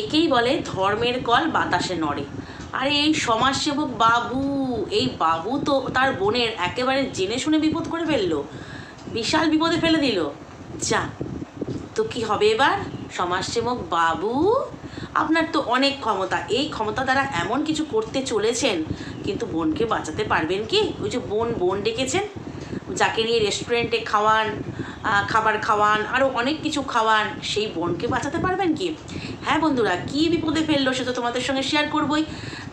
একেই বলে ধর্মের কল বাতাসে নড়ে। আরে এই সমাজসেবক বাবু, এই বাবু তো তার বোনের একেবারে জেনে শুনে বিপদ করে ফেলল, বিশাল বিপদে ফেলে দিল। যা, তো কি হবে এবার? সমাজসেবক বাবু, আপনার তো অনেক ক্ষমতা, এই ক্ষমতা দ্বারা এমন কিছু করতে চলেছেন, কিন্তু বোনকে বাঁচাতে পারবেন কি? ওই যে বোন বোন ডেকেছেন, যাকে নিয়ে রেস্টুরেন্টে খাওয়ান খাবার খাওয়ান আরও অনেক কিছু খাওয়ান, সেই বোনকে বাঁচাতে পারবেন কি? হ্যাঁ বন্ধুরা, কি বিপদে ফেলল সে তো তোমাদের সঙ্গে শেয়ার করবই।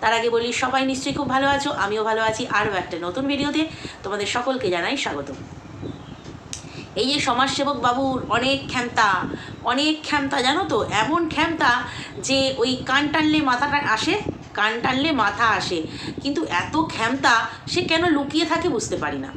তার আগে বলি, সবাই নিশ্চয়ই খুব ভালো আছো, আমিও ভালো আছি। আরও একটা নতুন ভিডিওতে তোমাদের সকলকে জানাই স্বাগত। এই যে সমাজসেবক বাবুর অনেক ক্ষমতা অনেক ক্ষমতা, জানো তো, এমন ক্ষমতা যে ওই কান টানলে মাথাটা আসে, কান টানলে মাথা আসে। কিন্তু এত ক্ষমতা সে কেন লুকিয়ে থাকে বুঝতে পারি না।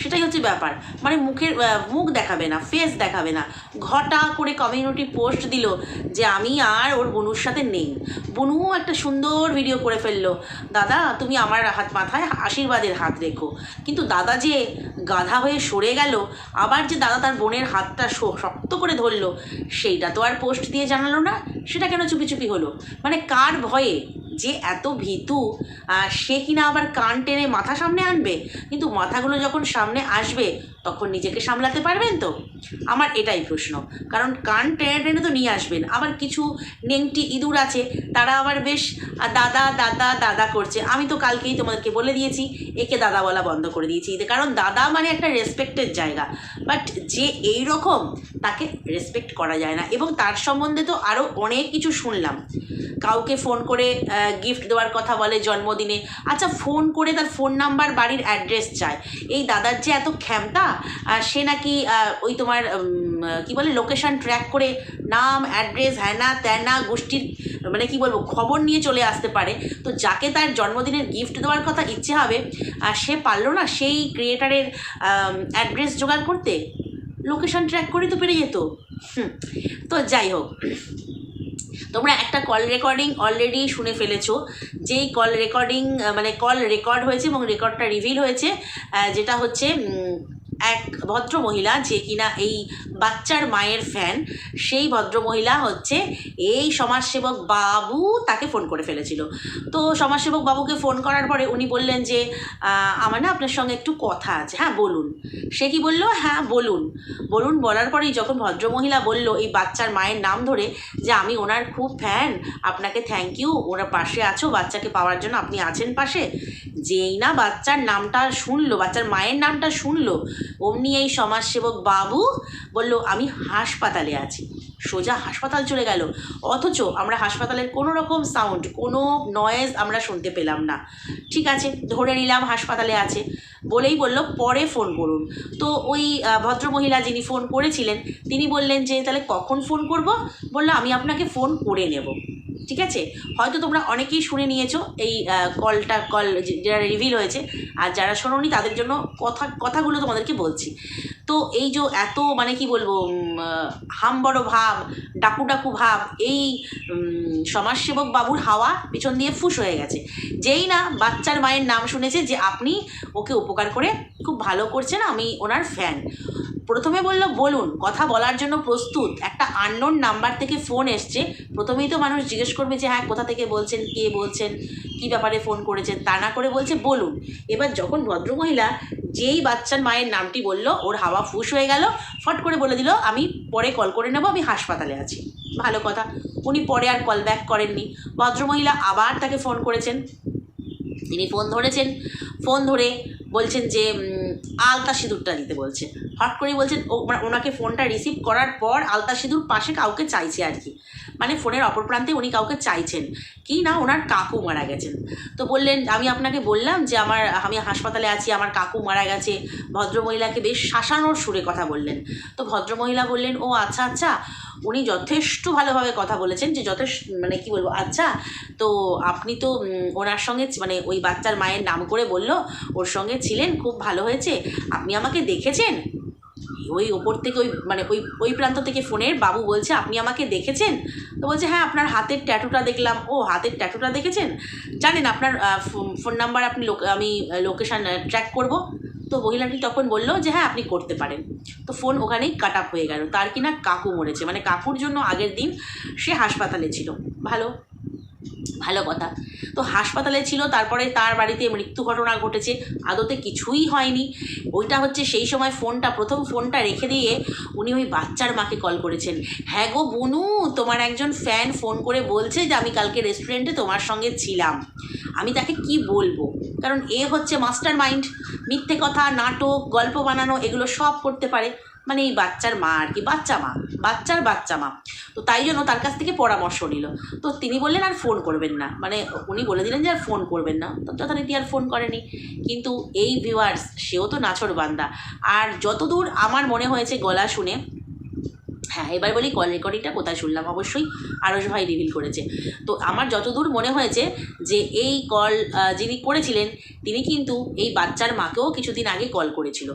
সেটাই হচ্ছে ব্যাপার। মানে মুখের মুখ দেখাবে না ফেস দেখাবে না। ঘটা করে কমিউনিটি পোস্ট দিল যে আমি আর ওর বনুর সাথে নেই। বনুও একটা সুন্দর ভিডিও করে ফেলল। দাদা, তুমি আমার হাত, মাথায় আশীর্বাদের হাত রেখো। কিন্তু দাদা যে গাধা হয়ে সরে গেল, আবার যে দাদা তার বোনের হাতটা শক্ত করে ধরলো, সেইটা তো আর পোস্ট দিয়ে জানালো না। সেটা কেন চুপি চুপি হলো? মানে কার ভয়ে? যে এত ভীতু সে কিনা আবার কান টেনে মাথা সামনে আনবে? কিন্তু মাথাগুলো যখন সামনে আসবে, তখন নিজেকে সামলাতে পারবেন তো? আমার এটাই প্রশ্ন। কারণ কান টেনে টেনে তো নিয়ে আসবেন। আবার কিছু নেংটি ইঁদুর আছে, তারা আবার বেশ দাদা দাদা দাদা করছে। আমি তো কালকেই তোমাদেরকে বলে দিয়েছি, একে দাদা বলা বন্ধ করে দিয়েছি। কারণ দাদা মানে একটা রেসপেক্টের জায়গা। বাট যে এই রকম, তাকে রেসপেক্ট করা যায় না। এবং তার সম্বন্ধে তো আরও অনেক কিছু শুনলাম। কাউকে ফোন করে গিফট দেওয়ার কথা বলে জন্মদিনে। আচ্ছা ফোন করে তার ফোন নাম্বার বাড়ির অ্যাড্রেস চায়। এই দাদার যে এত ক্ষমতা সে নাকি ওই তোমার কি বলে লোকেশন ট্র্যাক করে নাম অ্যাড্রেস হ্যানা ত্যানা গোষ্ঠীর মানে কি বলব খবর নিয়ে চলে আসতে পারে। তো যাকে তার জন্মদিনের গিফট দেওয়ার কথা ইচ্ছে হবে সে পারল না সেই ক্রিয়েটারের অ্যাড্রেস জোগাড় করতে। লোকেশন ট্র্যাক করে তো পেরে যেত। হুম, তো যাই হোক। তোমরা একটা কল রেকর্ডিং অলরেডি শুনে ফেলেছো। যেই কল রেকর্ডিং মানে কল রেকর্ড হয়েছে এবং রেকর্ডটা রিভিল হয়েছে যেটা হচ্ছে এক ভদ্র মহিলা যে কিনা এই বাচ্চার মায়ের ফ্যান সেই ভদ্র মহিলা হচ্ছে এই সমাজসেবক বাবু তাকে ফোন করে ফেলেছিল। তো সমাজসেবক বাবুকে ফোন করার পরে উনি বললেন যে আমার না আপনার সঙ্গে একটু কথা আছে। হ্যাঁ বলুন। সে কি বলল? হ্যাঁ বলুন। বলুন, বলার পরেই যখন ভদ্রমহিলা বলল এই বাচ্চার মায়ের নাম ধরে যে, আমি ওনার খুব ফ্যান আপনাকে থ্যাংক ইউ ওনার পাশে আছো, বাচ্চাকে পাওয়ার জন্য আপনি আছেন পাশে। যেই না বাচ্চার নামটা শুনলো, বাচ্চার মায়ের নামটা শুনলো অমনি এই সমাজসেবক বাবু বলল, আমি হাসপাতালে আছি। সোজা হাসপাতাল চলে গেল। অথচ আমরা হাসপাতালের কোনো রকম সাউন্ড কোনো নয়েজ আমরা শুনতে পেলাম না। ঠিক আছে, ধরে নিলাম হাসপাতালে আছে। বলেই বলল, পরে ফোন করুন। তো ওই ভদ্রমহিলা যিনি ফোন করেছিলেন, তিনি বললেন যে, তাহলে কখন ফোন করব? বলল, আমি আপনাকে ফোন করে নেব। ঠিক আছে? হয়তো তোমরা অনেকেই শুনে নিয়েছো এই কলটা কল যারা রিভিল হয়েছে। আর যারা শোনোনি, তাদের জন্য কথা, কথাগুলো তোমাদেরকে বলছি। তো এই যে এত মানে কি বলব হাম বড় ভাব, ডাকু ডাকু ভাব, এই সমাজসেবক বাবুর হাওয়া পিছন দিয়ে ফুস হয়ে গেছে। যেই না বাচ্চার মায়ের নাম শুনেছে যে আপনি ওকে উপকার করে খুব ভালো করছেন, আমি ওনার ফ্যান প্রথমে বলল, বলুন, কথা বলার জন্য প্রস্তুত। একটা আননোন নাম্বার থেকে ফোন এসছে। প্রথমেই তো মানুষ জিজ্ঞেস করবে যে হ্যাঁ কোথা থেকে বলছেন, কে বলছেন, কি ব্যাপারে ফোন করেছেন? তা না করে বলছে, বলুন। এবার যখন ভদ্রমহিলা যেই বাচ্চার মায়ের নামটি বলল, ওর হাওয়া ফুস হয়ে গেল, ফট করে বলে দিল, আমি পরে কল করে নেব, আমি হাসপাতালে আছি। ভালো কথা। উনি পরে আর কল ব্যাক করেননি। ভদ্রমহিলা আবার তাকে ফোন করেছেন। তিনি ফোন ধরেছেন। ফোন ধরে বলছেন যে আলতা সিঁদুরটা দিতে বলছে। হট করেই বলছেন, ও মানে ওনাকে ফোনটা রিসিভ করার পর আলতা সিঁদুর পাশে কাউকে চাইছে আর কি। মানে ফোনের অপর প্রান্তে উনি কাউকে চাইছেন। কি না ওনার কাকু মারা গেছেন। তো বললেন, আমি আপনাকে বললাম যে আমার, আমি হাসপাতালে আছি, আমার কাকু মারা গেছে। ভদ্রমহিলাকে বেশ শাসানোর সুরে কথা বললেন। তো ভদ্রমহিলা বললেন, ও আচ্ছা আচ্ছা। উনি যথেষ্ট ভালোভাবে কথা বলেছেন যে যথেষ্ট মানে কি বলব আচ্ছা তো আপনি তো ওনার সঙ্গে মানে ওই বাচ্চার মায়ের নাম করে বলল, ওর সঙ্গে ছিলেন, খুব ভালো হয়েছে। আপনি আমাকে দেখেছেন? ওই ওপর থেকে ওই মানে ওই ওই প্রান্ত থেকে ফোনের বাবু বলছে, আপনি আমাকে দেখেছেন? তো বলছে হ্যাঁ আপনার হাতের ট্যাটুটা দেখলাম। ও, হাতের ট্যাটুটা দেখেছেন? জানেন, আপনার ফোন নাম্বার আপনি আমি লোকেশান ট্র্যাক করব। তো মহিলাটি তখন বলল যে হ্যাঁ আপনি করতে পারেন। তো ফোন ওখানেই কাট আপ হয়ে গেল। তার কিনা কাকু মরেছে। মানে কাকুর জন্য আগের দিন সে হাসপাতালে ছিল। ভালো? ভালো কথা। তো হাসপাতালে ছিল, তারপরে তার বাড়িতে মৃত্যু ঘটনা ঘটেছে, আদতে কিছুই হয়নি। ওইটা হচ্ছে সেই সময় ফোনটা, প্রথম ফোনটা রেখে দিয়ে উনি ওই বাচ্চার মাকে কল করেছেন। হ্যাঁ গো বনু, তোমার একজন ফ্যান ফোন করে বলছে যে, আমি কালকে রেস্টুরেন্টে তোমার সঙ্গে ছিলাম। আমি তাকে কি বলব? কারণ এ হচ্ছে মাস্টার মাইন্ড মিথ্যে কথা, নাটক, গল্প বানানো, এগুলো সব করতে পারে। মানে এই বাচ্চার মা আর কি, বাচ্চা মা। বাচ্চার বাচ্চা মা। তো তাই জন্য তার কাছ থেকে পরামর্শ নিল। তো তিনি বললেন, আর ফোন করবেন না। মানে উনি বলে দিলেন যে, আর ফোন করবেন না। তো যথারীতি আর ফোন করেনি। কিন্তু এই ভিউয়ার্স সেও তো নাছর বান্দা। আর যতদূর আমার মনে হয়েছে গলা শুনে হ্যাঁ এবার বলি কল রেকর্ডিংটা কোথায় শুনলাম? অবশ্যই আরস ভাই রিভিল করেছে। তো আমার যতদূর মনে হয়েছে যে এই কল যিনি করেছিলেন, তিনি কিন্তু এই বাচ্চার মাকেও কিছুদিন আগে কল করেছিল।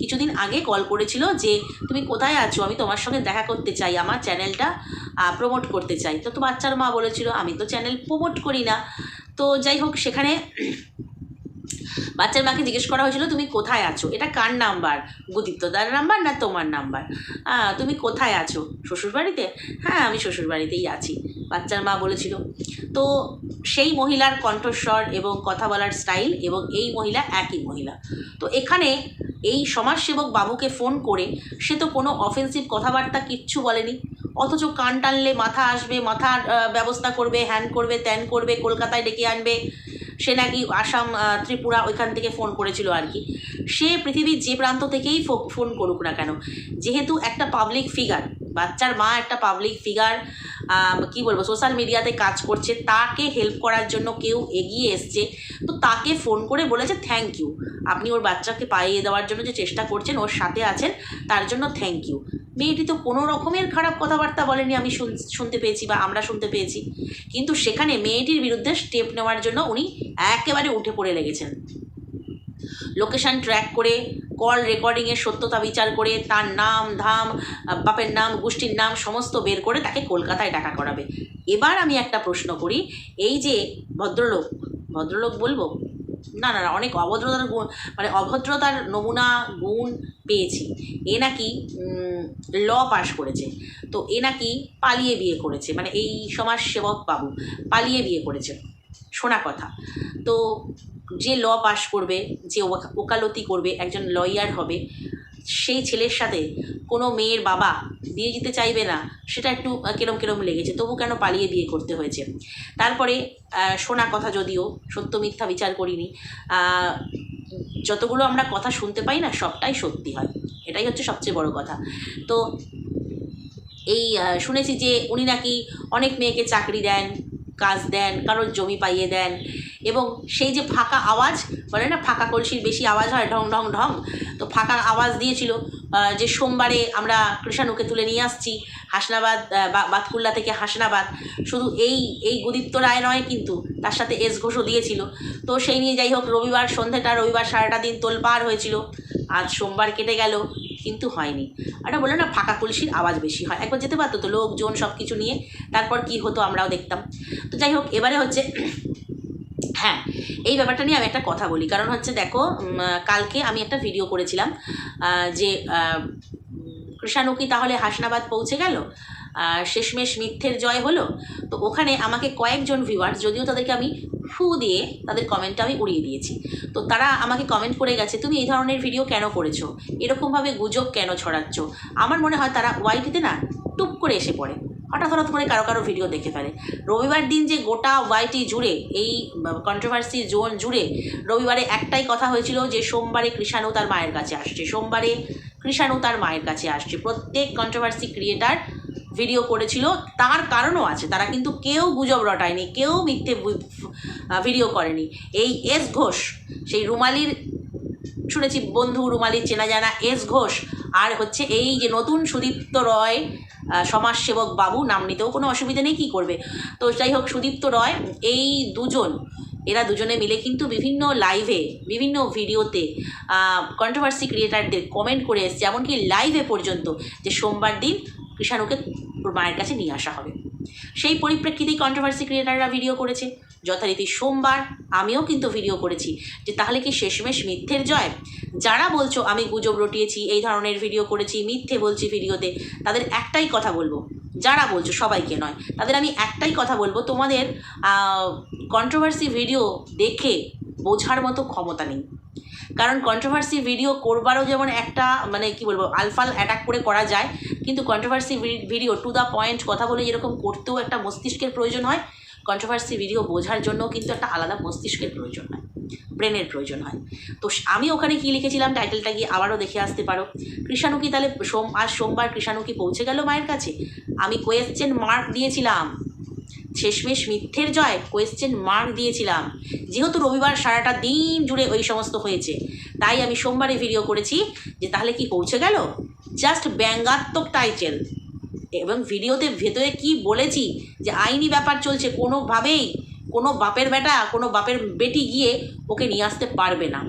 কিছুদিন আগে কল করেছিল যে, তুমি কোথায় আছো? আমি তোমার সঙ্গে দেখা করতে চাই, আমার চ্যানেলটা প্রমোট করতে চাই। তো তো বাচ্চার মা বলেছিল, আমি তো চ্যানেল প্রমোট করি না। তো যাই হোক, সেখানে বাচ্চার মাকে জিজ্ঞেস করা হয়েছিল, তুমি কোথায় আছো? এটা কার নাম্বার? গুদীপ্তদার নাম্বার না তোমার নাম্বার? হ্যাঁ তুমি কোথায় আছো? শ্বশুরবাড়িতে? হ্যাঁ আমি শ্বশুরবাড়িতেই আছি। বাচ্চার মা বলেছিল। তো সেই মহিলার কণ্ঠস্বর এবং কথা বলার স্টাইল এবং এই মহিলা একই মহিলা। তো এখানে এই সমাজসেবক বাবুকে ফোন করে, সে তো কোনো অফেন্সিভ কথাবার্তা কিচ্ছু বলেনি। অথচ কান টানলে মাথা আসবে, মাথার ব্যবস্থা করবে হ্যান করবে, ত্যান করবে, কলকাতায় ডেকে আনবে। সে নাকি আসাম ত্রিপুরা ওইখান থেকে ফোন করেছিল আর কি। সে পৃথিবীর যে প্রান্ত থেকেই ফোন করুক না কেন, যেহেতু একটা পাবলিক ফিগার বাচ্চার মা একটা পাবলিক ফিগার কি বলব সোশ্যাল মিডিয়াতে কাজ করছে, তাকে হেল্প করার জন্য কেউ এগিয়ে এসছে, তো তাকে ফোন করে বলেছে থ্যাংক ইউ আপনি ওর বাচ্চাকে পাইয়ে দেওয়ার জন্য যে চেষ্টা করছেন, ওর সাথে আছেন, তার জন্য থ্যাংক ইউ মেয়েটি তো কোনো রকমের খারাপ কথাবার্তা বলেনি আমি শুন- শুনতে পেয়েছি বা আমরা শুনতে পেয়েছি। কিন্তু সেখানে মেয়েটির বিরুদ্ধে স্টেপ নেওয়ার জন্য উনি একেবারে উঠে পড়ে লেগেছেন। লোকেশন ট্র্যাক করে, কল রেকর্ডিংয়ের সত্যতা বিচার করে, তার নাম, ধাম, বাপের নাম, গোষ্ঠীর নাম সমস্ত বের করে তাকে কলকাতায় ডাকা করাবে। এবার আমি একটা প্রশ্ন করি, এই যে ভদ্রলোক ভদ্রলোক বলব না না না, অনেক অভদ্রতার গুণ মানে অভদ্রতার নমুনা গুণ পেয়েছি। এ নাকি ল পাশ করেছে। তো এ নাকি পালিয়ে বিয়ে করেছে মানে এই সমাজ সেবক বাবু পালিয়ে বিয়ে করেছে। শোনা কথা। তো যে ল পাশ করবে, যে ওকা- ওকালতি করবে, একজন লয়ার হবে সেই ছেলের সাথে কোনো মেয়ের বাবা বিয়ে দিতে চাইবে না, সেটা একটু কেরম কেরম লেগেছে, তবু কেন পালিয়ে বিয়ে করতে হয়েছে? তারপরে শোনা কথা যদিও সত্য মিথ্যা বিচার করিনি যতগুলো আমরা কথা শুনতে পাই না, সবটাই সত্যি হয়। এটাই হচ্ছে সবচেয়ে বড় কথা। তো এই শুনেছি যে উনি নাকি অনেক মেয়েকে চাকরি দেন, কাজ দেন, কারোর জমি পাইয়ে দেন, এবং সেই যে ফাঁকা আওয়াজ, বলে না, ফাঁকা কলসির বেশি আওয়াজ হয়, ঢং ঢং ঢং তো ফাঁকা আওয়াজ দিয়েছিল যে সোমবারে আমরা কৃষাণুকে তুলে নিয়ে আসছি, হাসনাবাদ বাতকুল্লা থেকে হাসনাবাদ। শুধু এই এই গুদীপ্ত রায় নয় কিন্তু তার সাথে এস ঘোষও দিয়েছিল। তো সেই নিয়ে যাই হোক, রবিবার সন্ধ্যেটা, রবিবার সারাটা দিন তোলপাড় হয়েছিল। আজ সোমবার কেটে গেল, কিন্তু হয়নি। আর বলল না, ফাঁকা কলসির আওয়াজ বেশি হয়। একবার যেতে পারতো তো, লোকজন সব কিছু নিয়ে, তারপর কি হতো আমরাও দেখতাম। তো যাই হোক, এবারে হচ্ছে হ্যাঁ এই ব্যাপারটা নিয়ে আমি একটা কথা বলি। কারণ হচ্ছে দেখো কালকে আমি একটা ভিডিও করেছিলাম যে কৃষাণু কি তাহলে হাসনাবাদ পৌঁছে গেল? শেষমেশ মিথ্যের জয় হলো? তো ওখানে আমাকে কয়েকজন ভিউয়ার যদিও তাদেরকে আমি ফু দিয়ে তাদের কমেন্টটা আমি উড়িয়ে দিয়েছি। তো তারা আমাকে কমেন্ট করে গেছে, তুমি এই ধরনের ভিডিও কেন করেছ? এরকমভাবে গুজব কেন ছড়াচ্ছ? আমার মনে হয় তারা ওয়াইটিতে না, টুপ করে এসে পড়ে। হঠাৎ হঠাৎ করে কারও কারও ভিডিও দেখে ফেলে। রবিবার দিন যে গোটা ওয়াইটি জুড়ে, এই কন্ট্রোভার্সি জোন জুড়ে রবিবারে একটাই কথা হয়েছিল যে সোমবারে কৃষাণু তার মায়ের কাছে আসছে। সোমবারে কৃষাণু তার মায়ের কাছে আসছে। প্রত্যেক কন্ট্রোভার্সি ক্রিয়েটার ভিডিও করেছিল। তার কারণও আছে। তারা কিন্তু কেউ গুজব রটায়নি, কেউ মিথ্যে ভিডিও করেনি। এই এস ঘোষ, সেই রুমালির, শুনেছি বন্ধু রুমালির চেনা জানা এস ঘোষ আর হচ্ছে এই যে নতুন সুদীপ্ত রয় সমাজসেবক বাবু নাম নিতেও কোনো অসুবিধা নেই, কী করবে? তো যাই হোক, সুদীপ্ত রয়, এই দুজন, এরা দুজনে মিলে কিন্তু বিভিন্ন লাইভে বিভিন্ন ভিডিওতে কন্ট্রোভার্সি ক্রিয়েটারদের কমেন্ট করে এসছে, এমনকি লাইভে পর্যন্ত যে সোমবার দিন কৃষাণুকে মায়ের কাছে নিয়ে আসা হবে। সেই পরিপ্রেক্ষিতেই কন্ট্রোভার্সি ক্রিয়েটাররা ভিডিও করেছে। যথারীতি সোমবার আমিও কিন্তু ভিডিও করেছি যে তাহলে কি শেষমেশ মিথ্যের জয়? যারা বলছো, আমি গুজব রটিয়েছি, এই ধরনের ভিডিও করেছি, মিথ্যে বলছি ভিডিওতে তাদের একটাই কথা বলব। যারা বলছো, সবাইকে নয়। তাদের আমি একটাই কথা বলব, তোমাদের কন্ট্রোভার্সি ভিডিও দেখে বোঝার মতো ক্ষমতা নেই। কারণ কন্ট্রোভার্সি ভিডিও করবারও যেমন একটা মানে কি বলব আলফাল অ্যাটাক করে করা যায়, কিন্তু controversy video to the point কথা বলে যেরকম করতেও একটা মস্তিষ্কের প্রয়োজন হয়। কন্ট্রোভার্সি ভিডিও বোঝার জন্য কিন্তু একটা আলাদা মস্তিষ্কের প্রয়োজন হয় ব্রেনের প্রয়োজন হয়। তো আমি ওখানে কি লিখেছিলাম টাইটেলটা গিয়ে আবারও দেখে আসতে পারো। কৃষাণু কি তাহলে সোম, আজ সোমবার কৃষাণু কি পৌঁছে গেল মায়ের কাছে। আমি কোয়েশ্চেন মার্ক দিয়েছিলাম। শেষমেশ মিথ্যের জয় কোয়েশ্চেন মার্ক দিয়েছিলাম। যেহেতু রবিবার সারাটা দিন জুড়ে ওই সমস্ত হয়েছে, তাই আমি সোমবারে ভিডিও করেছি যে তাহলে কি পৌঁছে গেল? জাস্ট ব্যঙ্গাত্মক টাইটেল এবং ভিডিওতে ভেতরে কি বলেছি যে আইনি ব্যাপার চলছে কোনোভাবেই, কোনো বাপের বেটা, কোনো বাপের বেটি গিয়ে ওকে নিয়ে আসতে পারবে না।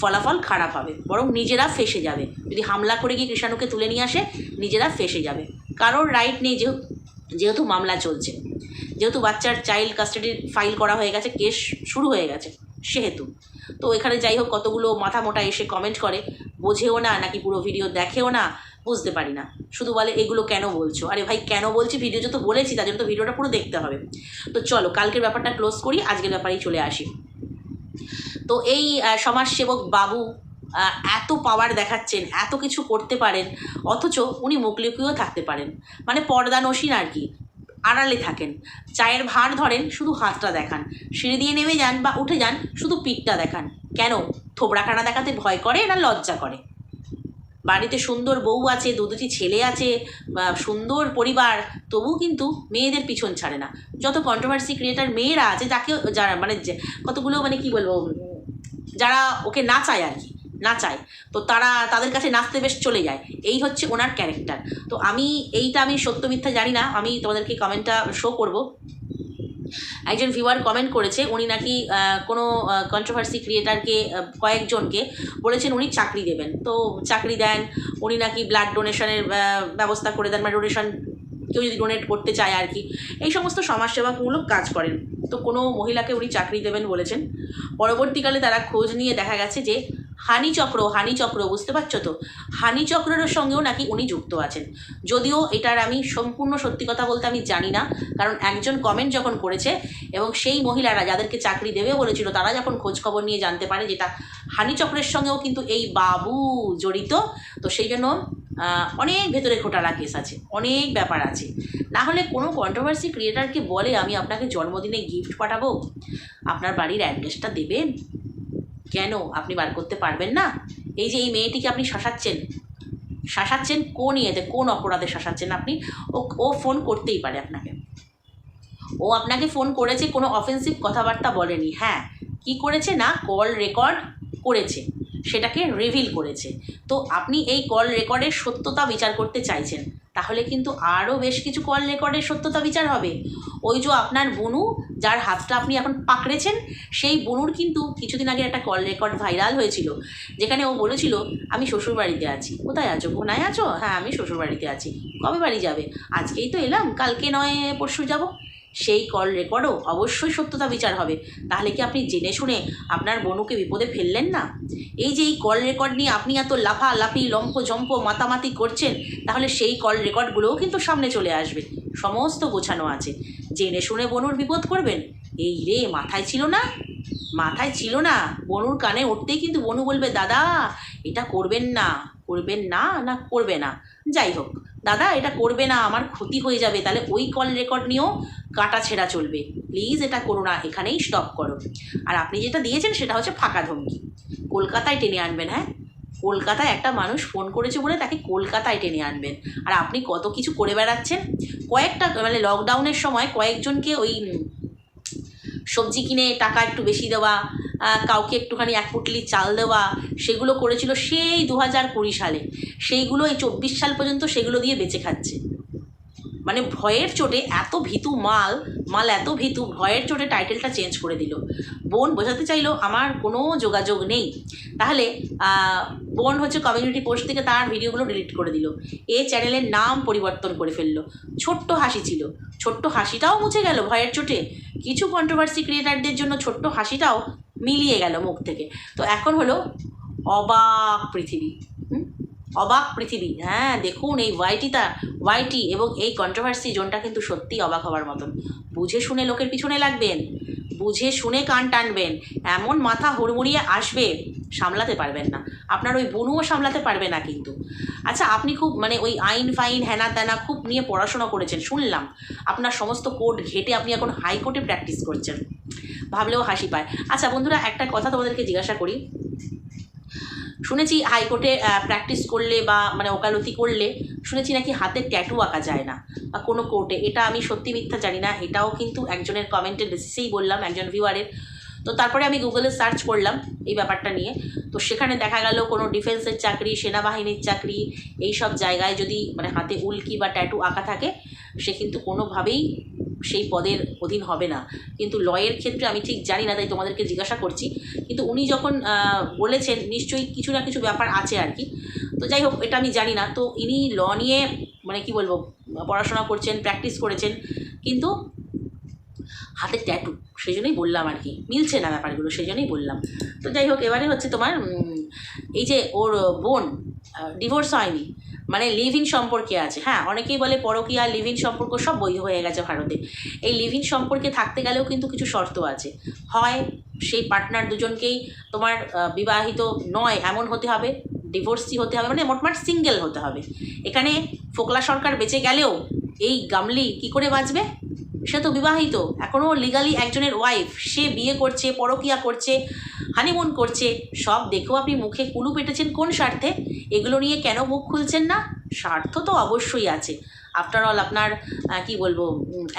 ফলাফল খারাপ হবে, বরং নিজেরা ফেসে যাবে। যদি হামলা করে গিয়ে কৃষাণুকে তুলে নিয়ে আসে, নিজেরা ফেসে যাবে। কারোর রাইট নেই যেহেতু যেহেতু মামলা চলছে। যেহেতু বাচ্চার চাইল্ড কাস্টাডি ফাইল করা হয়ে গেছে কেস শুরু হয়ে গেছে, সেহেতু। তো এখানে যাই হোক, কতগুলো মাথা মোটা এসে কমেন্ট করে, বোঝেও না, নাকি পুরো ভিডিও দেখেও না, বুঝতে পারি না। শুধু বলে, এগুলো কেন বলছো? আরে ভাই, কেন বলছি? ভিডিও তো বলেছি, তার জন্য তো ভিডিওটা পুরো দেখতে হবে। তো চলো, কালকের ব্যাপারটা ক্লোজ করি, আজকের ব্যাপারেই চলে আসি। তো এই সমাজসেবক বাবু এত পাওয়ার দেখাচ্ছেন, এত কিছু করতে পারেন, অথচ উনি মুখ লুকিয়েও থাকতে পারেন। মানে পর্দানসীন আর কি, আড়ালে থাকেন। চায়ের ভার ধরেন, শুধু হাতটা দেখান। সিঁড়ি দিয়ে নেমে যান বা উঠে যান, শুধু পিঠটা দেখান। কেন? থোবড়াখানা দেখাতে ভয় করে না লজ্জা করে? বাড়িতে সুন্দর বউ আছে, দু দুটি ছেলে আছে সুন্দর পরিবার তবুও কিন্তু মেয়েদের পিছন ছাড়ে না। যত কন্ট্রোভার্সি ক্রিয়েটার মেয়েরা আছে যাকে যারা মানে কতগুলো মানে কি বলব, যারা ওকে না চায় আর কি। নাচায় তো তারা তাদের কাছে নাচতে বেশ চলে যায়। এই হচ্ছে ওনার ক্যারেক্টার তো আমি এইটা আমি সত্য মিথ্যা জানি না। আমি তোমাদেরকে কমেন্টটা শো করব। একজন ভিউয়ার কমেন্ট করেছে, উনি নাকি কোনো কন্ট্রোভার্সি ক্রিয়েটারকে কয়েকজনকে বলেছেন উনি চাকরি দেবেন। তো চাকরি দেন, উনি নাকি ব্লাড ডোনেশনের ব্যবস্থা করে দেন মানে ডোনেশন কেউ যদি ডোনেট করতে চায় আর কি। এই সমস্ত সমাজসেবামূলক কাজ করেন। তো কোনো মহিলাকে উনি চাকরি দেবেন বলেছেন। পরবর্তীকালে তারা খোঁজ নিয়ে দেখা গেছে যে হানি চক্র হানি চক্র বুঝতে পারছ তো? হানি চক্রের সঙ্গেও নাকি উনি যুক্ত আছেন। যদিও এটার আমি সম্পূর্ণ সত্যি কথা বলতে আমি জানি না, কারণ একজন কমেন্ট যখন করেছে এবং সেই মহিলারা যাদেরকে চাকরি দেবে বলেছিল, তারা যখন খোঁজ খবর নিয়ে জানতে পারে যেটা হানি চক্রের সঙ্গেও কিন্তু এই বাবু জড়িত, তো সেই জন্য অনেক ভেতরে ঘোটালা কেস আছে, অনেক ব্যাপার আছে। না হলে কোনো কন্ট্রোভার্সি ক্রিয়েটারকে বলে আমি আপনাকে জন্মদিনে গিফট পাঠাবো? আপনার বাড়ির অ্যাড্রেসটা দেবেন? কেন আপনি বার করতে পারবেন না? এই যে এই মেয়েটিকে আপনি শাসাচ্ছেন। শাসাচ্ছেন কোন ইয়েতে? কোন অপরাধে শাসাচ্ছেন আপনি? ও ও ফোন করতেই পারে আপনাকে। ও আপনাকে ফোন করেছে, কোনো অফেন্সিভ কথাবার্তা বলেনি। হ্যাঁ কি করেছে না? কল রেকর্ড করেছে। সেটাকে রিভিল করেছে। তো আপনি এই কল রেকর্ডের সত্যতা বিচার করতে চাইছেন। তাহলে কিন্তু আরও বেশ কিছু কল রেকর্ডের সত্যতা বিচার হবে। ওই যে আপনার বনু, যার হাতটা আপনি এখন পাকড়েছেন, সেই বনুর কিন্তু কিছুদিন আগে একটা কল রেকর্ড ভাইরাল হয়েছিল, যেখানে ও বলেছিল, আমি শ্বশুরবাড়িতে আছি। কোথায় আছো? কোনায় আছো? হ্যাঁ আমি শ্বশুরবাড়িতে আছি। কবে বাড়ি যাবে? আজকেই তো এলাম, কালকে নয়, পরশু যাব। সেই কল রেকর্ডও অবশ্যই সত্যতা বিচার হবে। তাহলে কি আপনি জেনে শুনে আপনার বনুকে বিপদে ফেললেন না? এই যে এই কল রেকর্ড নিয়ে আপনি এত লাফা লাফি লম্ফ জম্প মাতামাতি করছেন, তাহলে সেই কল রেকর্ডগুলোও কিন্তু সামনে চলে আসবে। সমস্ত গোছানো আছে। জেনে শুনে বনুর বিপদ করবেন? এই রে, মাথায় ছিল না? মাথায় ছিল না। বনুর কানে উঠতেই কিন্তু বনু বলবে, দাদা, এটা করবেন না। করবেন না? না, করবে না। যাই হোক দাদা, এটা করবে না, আমার ক্ষতি হয়ে যাবে, তাহলে ওই কল রেকর্ড নিয়েও কাটা ছেঁড়া চলবে। প্লিজ এটা করো না, এখানেই স্টপ করো। আর আপনি যেটা দিয়েছেন, সেটা হচ্ছে ফাঁকা ধমকি। কলকাতায় টেনে আনবেন হ্যাঁ? কলকাতায় একটা মানুষ ফোন করেছে বলে তাকে কলকাতায় টেনে আনবেন। আর আপনি কত কিছু করে বেড়াচ্ছেন? কয়েকটা মানে লকডাউনের সময় কয়েকজনকে ওই সবজি কিনে টাকা একটু বেশি দেওয়া কাউকে একটুখানি এক পুটলি চাল দেওয়া সেগুলো করেছিল সেই দু হাজার কুড়ি সালে। সেইগুলো এই চব্বিশ সাল পর্যন্ত সেগুলো দিয়ে বেঁচে খাচ্ছে। মানে ভয়ের চোটে এত ভীতু মাল মাল এত ভীতু, ভয়ের চোটে টাইটেলটা চেঞ্জ করে দিল। বোন বোঝাতে চাইলো, আমার কোনো যোগাযোগ নেই। তাহলে বোন হচ্ছে কমিউনিটি পোস্ট থেকে তার ভিডিওগুলো ডিলিট করে দিল। এ চ্যানেলের নাম পরিবর্তন করে ফেলল। ছোট্ট হাসি ছিল। ছোট্ট হাসিটাও মুছে গেল ভয়ের চোটে। কিছু কন্ট্রোভার্সি ক্রিয়েটারদের জন্য ছোট্ট হাসিটাও মিলিয়ে গেল মুখ থেকে। তো এখন হলো অবাক পৃথিবী অবাক পৃথিবী হ্যাঁ দেখুন এই ওয়াইটিটা ওয়াইটি এবং এই কন্ট্রোভার্সি জোনটা কিন্তু সত্যি অবাক হওয়ার মতন। বুঝে শুনে লোকের পিছনে লাগবেন, বুঝে শুনে কান টানবেন, এমন মাথা হুড়মুড়িয়ে আসবে, সামলাতে পারবেন না। আপনার ওই বনুও সামলাতে পারবে না কিন্তু। আচ্ছা আপনি খুব মানে ওই আইন ফাইন হ্যানা ত্যানা খুব নিয়ে পড়াশোনা করেছেন, শুনলাম। আপনার সমস্ত কোর্ট ঘেটে আপনি এখন হাইকোর্টে প্র্যাকটিস করছেন। ভাবলেও হাসি পায়। আচ্ছা বন্ধুরা, একটা কথা তোমাদেরকে জিজ্ঞাসা করি। শুনেছি হাইকোর্টে প্র্যাকটিস করলে বা মানে ওকালতি করলে শুনেছি নাকি হাতে ট্যাটু আঁকা যায় না, বা, কোনো কোর্টে এটা আমি সত্যি মিথ্যা জানি না, এটাও কিন্তু একজনের কমেন্টের বেসিসেই বললাম, একজন ভিউয়ারের তো তারপরে আমি গুগলে সার্চ করলাম এই ব্যাপারটা নিয়ে। তো সেখানে দেখা গেল কোনো ডিফেন্সের চাকরি, সেনাবাহিনীর চাকরি এই সব জায়গায় যদি মানে হাতে উল্কি বা ট্যাটু আঁকা থাকে, সে কিন্তু কোনোভাবেই সেই পদের অধীন হবে না। কিন্তু লয়ের ক্ষেত্রে আমি ঠিক জানি না, তাই তোমাদেরকে জিজ্ঞাসা করছি। কিন্তু উনি যখন বলেছেন, নিশ্চয়ই কিছু না কিছু ব্যাপার আছে আর কি। তো যাই হোক, এটা আমি জানি না। তো ইনি ল নিয়ে মানে কি বলব, পড়াশোনা করছেন, প্র্যাকটিস করেছেন, কিন্তু হাতে ট্যাটু সেই জন্যই বললাম আর কি। মিলছে না ব্যাপারগুলো সেই জন্যই বললাম। তো যাই হোক, এবারে হচ্ছে তোমার এই যে ওর বোন ডিভোর্স হয়নি। মানে লিভ ইন সম্পর্কে আছে। হ্যাঁ অনেকেই বলে পরকীয়া লিভ ইন সম্পর্ক সব বৈধ হয়ে গেছে ভারতে। এই লিভ ইন সম্পর্কে থাকতে গেলেও কিন্তু কিছু শর্ত আছে। হয় সেই পার্টনার দুজনকেই তোমার বিবাহিত নয়, এমন হতে হবে ডিভোর্সি হতে হবে মানে মোটমাট সিঙ্গেল হতে হবে। এখানে ফোকলা সরকার বেঁচে গেলেও এই গামলি কি করে বাঁচবে? সে তো বিবাহিত এখনও লিগালি একজনের ওয়াইফ সে বিয়ে করছে, পরকিয়া করছে হানিমুন করছে। সব দেখেও আপনি মুখে কুলু পেটেছেন কোন স্বার্থে? এগুলো নিয়ে কেন মুখ খুলছেন না? স্বার্থ তো অবশ্যই আছে। আফটার অল আপনার কি বলব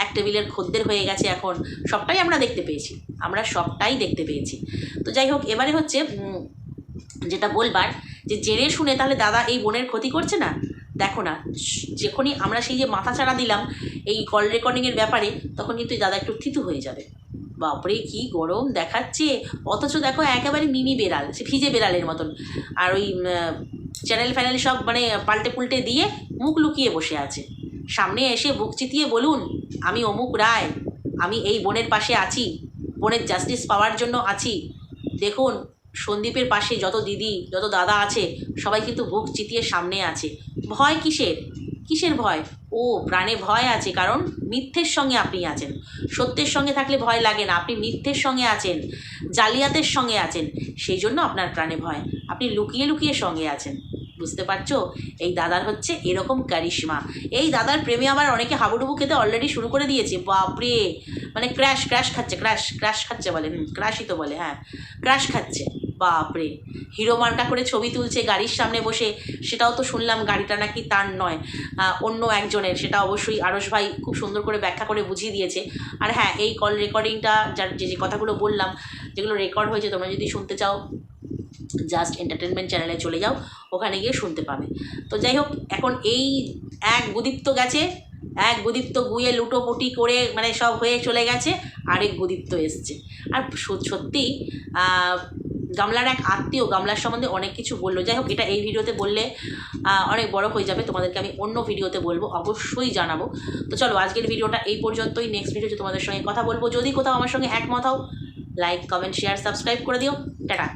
এক টেবিলের খদ্দের হয়ে গেছে এখন। সবটাই আমরা দেখতে পেয়েছি। আমরা সবটাই দেখতে পেয়েছি। তো যাই হোক, এবারে হচ্ছে যেটা বলবার, যে জেনে শুনে তাহলে দাদা এই বোনের ক্ষতি করছে না? দেখো না, যখনই আমরা সেই যে মাথা চাড়া দিলাম, এই কল রেকর্ডিংয়ের ব্যাপারে, তখন কিন্তু দাদা একটু থিতু হয়ে যাবে। বাপরে, কি গরম দেখাচ্ছে। অথচ দেখো, একেবারে মিমি বেড়াল, সে ভিজে বেড়ালের মতন। আর ওই চ্যানেল ফ্যানেল সব মানে পাল্টে পুল্টে দিয়ে মুখ লুকিয়ে বসে আছে। সামনে এসে বুক চিতিয়ে বলুন, আমি অমুক রায়, আমি এই বোনের পাশে আছি, বোনের জাস্টিস পাওয়ার জন্য আছি। দেখুন, সন্দীপের পাশে যত দিদি, যত দাদা আছে, সবাই কিন্তু বুক চিতিয়ে সামনে আছে। ভয় কিসের? কিসের ভয়? ও, প্রাণে ভয় আছে, কারণ মিথ্যের সঙ্গে আপনি আছেন। সত্যের সঙ্গে থাকলে ভয় লাগে না, আপনি মিথ্যের সঙ্গে আছেন, জালিয়াতের সঙ্গে আছেন, সেই জন্য আপনার প্রাণে ভয়। আপনি লুকিয়ে লুকিয়ে সঙ্গে আছেন, বুঝতে পারছ? এই দাদার হচ্ছে এরকম কারিশমা এই দাদার প্রেমে আবার অনেকে হাবুডুবু খেতে অলরেডি শুরু করে দিয়েছে, বাপরে! মানে ক্র্যাশ ক্র্যাশ খাচ্ছে, ক্র্যাশ ক্র্যাশ খাচ্ছে বলে ক্র্যাশই তো বলে হ্যাঁ ক্র্যাশ খাচ্ছে, বাপরে! হিরো মার্কা করে ছবি তুলছে, গাড়ির সামনে বসে, সেটাও তো শুনলাম গাড়িটা নাকি তার নয়। অন্য একজনের, সেটা অবশ্যই আরস ভাই খুব সুন্দর করে ব্যাখ্যা করে বুঝিয়ে দিয়েছে। আর হ্যাঁ এই কল রেকর্ডিংটা যার যে যে কথাগুলো বললাম, যেগুলো রেকর্ড হয়েছে, তোমরা যদি শুনতে চাও জাস্ট এন্টারটেনমেন্ট চ্যানেলে চলে যাও, ওখানে গিয়ে শুনতে পাবে। তো যাই হোক, এখন এই এক গুদীপ্ত গেছে, এক গুদীপ্ত গুয়ে লুটোপুটি করে মানে সব হয়ে চলে গেছে, আরেক গুদীপ্ত এসছে। আর সত- সত্যি গামলার এক আত্মীয় গামলার সম্বন্ধে অনেক কিছু বলল। যাই হোক, এটা এই ভিডিওতে বললে অনেক বড় হয়ে যাবে। তোমাদেরকে আমি অন্য ভিডিওতে বলব, অবশ্যই জানাব। তো চলো, আজকের ভিডিওটা এই পর্যন্তই। নেক্সট ভিডিওতে তোমাদের সঙ্গে কথা বলব। যদি কোথাও আমার সঙ্গে একমত হও লাইক কমেন্ট শেয়ার সাবস্ক্রাইব করে দিও। টাটা।